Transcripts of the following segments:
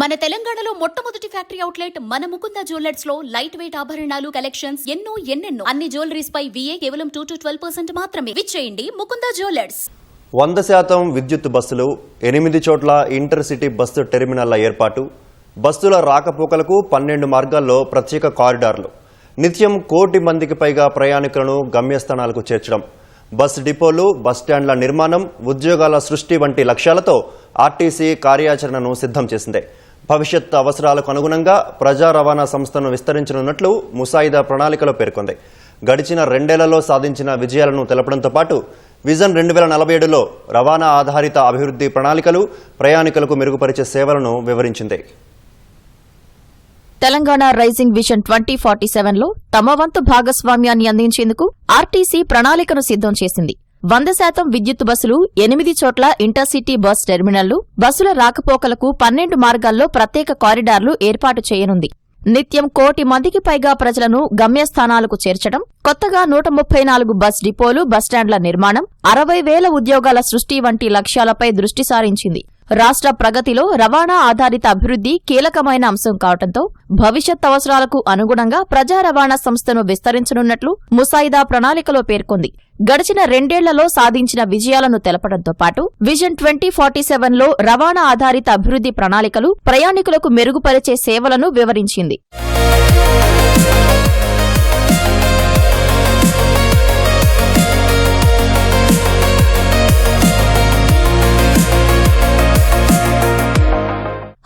మన తెలంగాణలో మొట్టమొదటి ఫ్యాక్టరీ అవుట్లెట్ మన ముకుంద జ్యువెలర్స్లో లైట్ వెయిట్ ఆభరణాలు కలెక్షన్స్ ఎన్నో ఎన్నెన్నో. అన్ని జ్యువెలరీస్ పై విఏ కేవలం టూ టు ట్వెల్వ్ పర్సెంట్ మాత్రమే. విచ్చేయండి ముకుంద జ్యువెలర్స్. వంద శాతం విద్యుత్ బస్సులు ఎనిమిది చోట్ల ఇంటర్సిటీ బస్సు టెర్మినల్ల ఏర్పాటు. బస్సుల రాకపోకలకు పన్నెండు మార్గాల్లో ప్రత్యేక కారిడార్లు. నిత్యం కోటి మందికి పైగా ప్రయాణికులను గమ్యస్థానాలకు చేర్చడం. బస్ డిపోలు బస్ స్టాండ్ల నిర్మాణం ఉద్యోగాల సృష్టి వంటి లక్ష్యాలతో ఆర్టీసీ కార్యాచరణను సిద్ధం చేసింది. భవిష్యత్ అవసరాలకు అనుగుణంగా ప్రజా రవాణా సంస్థను విస్తరించనున్నట్లు ముసాయిదా ప్రణాళికలో పేర్కొంది. గడిచిన రెండేళ్ళలో సాధించిన విజయాలను తెలపడంతో పాటు విజన్ రెండు వేల నలభై ఏడులో రవాణా ఆధారిత అభివృద్ధి ప్రణాళికలు ప్రయాణికులకు మెరుగుపరిచే సేవలను వివరించింది. Telangana rising vision twenty forty సెవెన్లో తమ వంతు భాగస్వామ్యాన్ని అందించేందుకు ఆర్టీసీ ప్రణాళికను సిద్ధం చేసింది. వంద శాతం విద్యుత్ బస్సులు ఎనిమిది చోట్ల ఇంటర్సిటీ బస్ టెర్మినళ్ళు బస్సుల రాకపోకలకు పన్నెండు మార్గాల్లో ప్రత్యేక కారిడార్లు ఏర్పాటు చేయనుంది. నిత్యం కోటి మందికి పైగా ప్రజలను గమ్యస్థానాలకు చేర్చడం కొత్తగా నూట ముప్పై నాలుగు బస్ డిపోలు బస్టాండ్ల నిర్మాణం అరవై వేల ఉద్యోగాల సృష్టి వంటి లక్ష్యాలపై దృష్టి సారించింది. రాష్ట్ర ప్రగతిలో రవాణా ఆధారిత అభివృద్ధి కీలకమైన అంశం కావడంతో భవిష్యత్ అవసరాలకు అనుగుణంగా ప్రజా రవాణా సంస్థను విస్తరించనున్నట్లు ముసాయిదా ప్రణాళికలో పేర్కొంది. గడిచిన రెండేళ్ళలో సాధించిన విజయాలను తెలపడంతో పాటు విజన్ ట్వంటీ ఫార్టీ సెవెన్లో రవాణా ఆధారిత అభివృద్ధి ప్రణాళికలు ప్రయాణికులకు మెరుగుపరిచే సేవలను వివరించింది.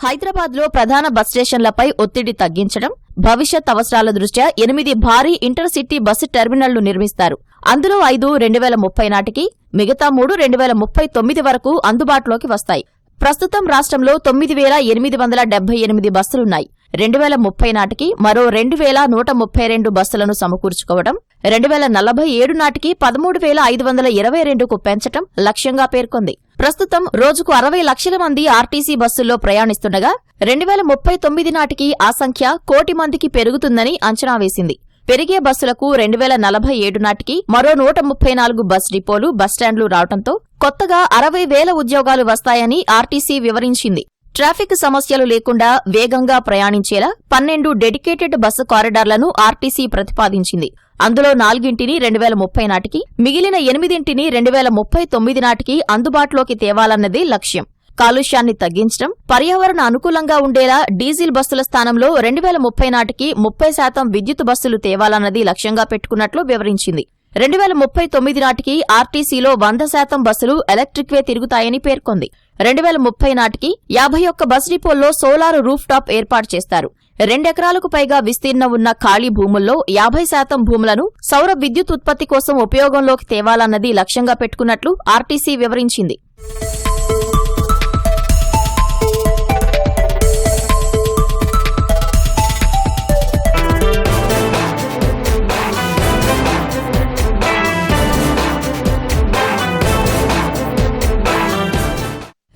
హైదరాబాద్లో ప్రధాన బస్ స్టేషన్లపై ఒత్తిడి తగ్గించడం భవిష్యత్ అవసరాల దృష్ట్యా ఎనిమిది భారీ ఇంటర్సిటీ బస్సు టెర్మినళ్ళు నిర్మిస్తారు. అందులో ఐదు రెండు వేల ముప్పై నాటికి మిగతా మూడు రెండు వేల ముప్పై తొమ్మిది వరకు అందుబాటులోకి వస్తాయి. ప్రస్తుతం రాష్ట్రంలో తొమ్మిది వేల ఎనిమిది వందల డెబ్బై ఎనిమిది బస్సులున్నాయి. రెండు వేల ముప్పై నాటికి మరో రెండు వేల నూట ముప్పై రెండు బస్సులను సమకూర్చుకోవడం రెండు వేల నలభై ఏడు నాటికి పదమూడు వేల ఐదు వందల ఇరవై రెండుకు పెంచటం లక్ష్యంగా పేర్కొంది. ప్రస్తుతం రోజుకు అరవై లక్షల మంది ఆర్టీసీ బస్సుల్లో ప్రయాణిస్తుండగా రెండు వేల ముప్పై తొమ్మిది నాటికి ఆ సంఖ్య కోటి మందికి పెరుగుతుందని అంచనా వేసింది. పెరిగే బస్సులకు రెండు వేల నలభై ఏడు నాటికి మరో నూట ముప్పై నాలుగు బస్ డిపోలు బస్టాండ్లు రావడంతో కొత్తగా అరవై వేల ఉద్యోగాలు వస్తాయని ఆర్టీసీ వివరించింది. ట్రాఫిక్ సమస్యలు లేకుండా వేగంగా ప్రయాణించేలా పన్నెండు డెడికేటెడ్ బస్సు కారిడార్లను ఆర్టీసీ ప్రతిపాదించింది. అందులో నాలుగింటిని రెండు వేల ముప్పై నాటికి మిగిలిన ఎనిమిదింటిని రెండు వేల ముప్పై తొమ్మిది నాటికి అందుబాటులోకి తేవాలన్నది లక్ష్యం. కాలుష్యాన్ని తగ్గించడం పర్యావరణ అనుకూలంగా ఉండేలా డీజిల్ బస్సుల స్థానంలో రెండు వేల ముప్పై నాటికి ముప్పై శాతం విద్యుత్ బస్సులు తేవాలన్నది లక్ష్యంగా పెట్టుకున్నట్లు వివరించింది. రెండు వేల ముప్పై తొమ్మిది నాటికి ఆర్టీసీలో వంద శాతం బస్సులు ఎలక్ట్రిక్వే తిరుగుతాయని పేర్కొంది. రెండు వేల ముప్పై నాటికి యాభై ఒక్క బస్ డిపోల్లో సోలార్ రూఫ్ టాప్ ఏర్పాటు చేస్తారు. రెండెకరాలకు పైగా విస్తీర్ణం ఉన్న ఖాళీ భూముల్లో యాభై శాతం భూములను సౌర విద్యుత్ ఉత్పత్తి కోసం ఉపయోగంలోకి తేవాలన్నది లక్ష్యంగా పెట్టుకున్నట్లు ఆర్టీసీ వివరించింది.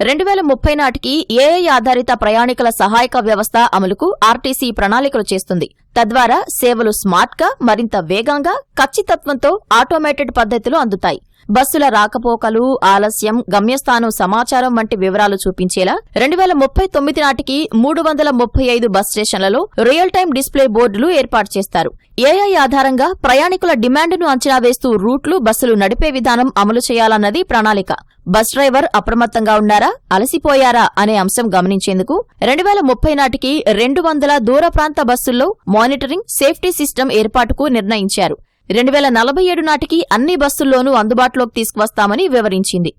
రెండు వేల ముప్పై నాటికి ఏఐ ఆధారిత ప్రయాణికుల సహాయక వ్యవస్థ అమలుకు ఆర్టీసీ ప్రణాళికలు చేస్తుంది. తద్వారా సేవలు స్మార్ట్గా మరింత వేగంగా ఖచ్చితత్వంతో ఆటోమేటెడ్ పద్ధతిలో అందుతాయి. బస్సుల రాకపోకలు ఆలస్యం గమ్యస్థానం సమాచారం వంటి వివరాలు చూపించేలా రెండు వేల ముప్పై తొమ్మిది నాటికి మూడు వందల ముప్పై ఐదు బస్ స్టేషన్లలో రియల్ టైం డిస్ప్లే బోర్డులు ఏర్పాటు చేస్తారు. ఏఐ ఆధారంగా ప్రయాణికుల డిమాండ్ను అంచనా వేస్తూ రూట్లు బస్సులు నడిపే విధానం అమలు చేయాలన్నది ప్రణాళిక. బస్ డ్రైవర్ అప్రమత్తంగా ఉన్నారా అలసిపోయారా అనే అంశం గమనించేందుకు రెండు వేల ముప్పై నాటికి రెండు వందల దూర ప్రాంత బస్సుల్లో మానిటరింగ్ సేఫ్టీ సిస్టమ్ ఏర్పాటుకు నిర్ణయించారు. రెండు వేల నలభై ఏడు నాటికి అన్ని బస్సుల్లోనూ అందుబాటులోకి తీసుకువస్తామని వివరించింది.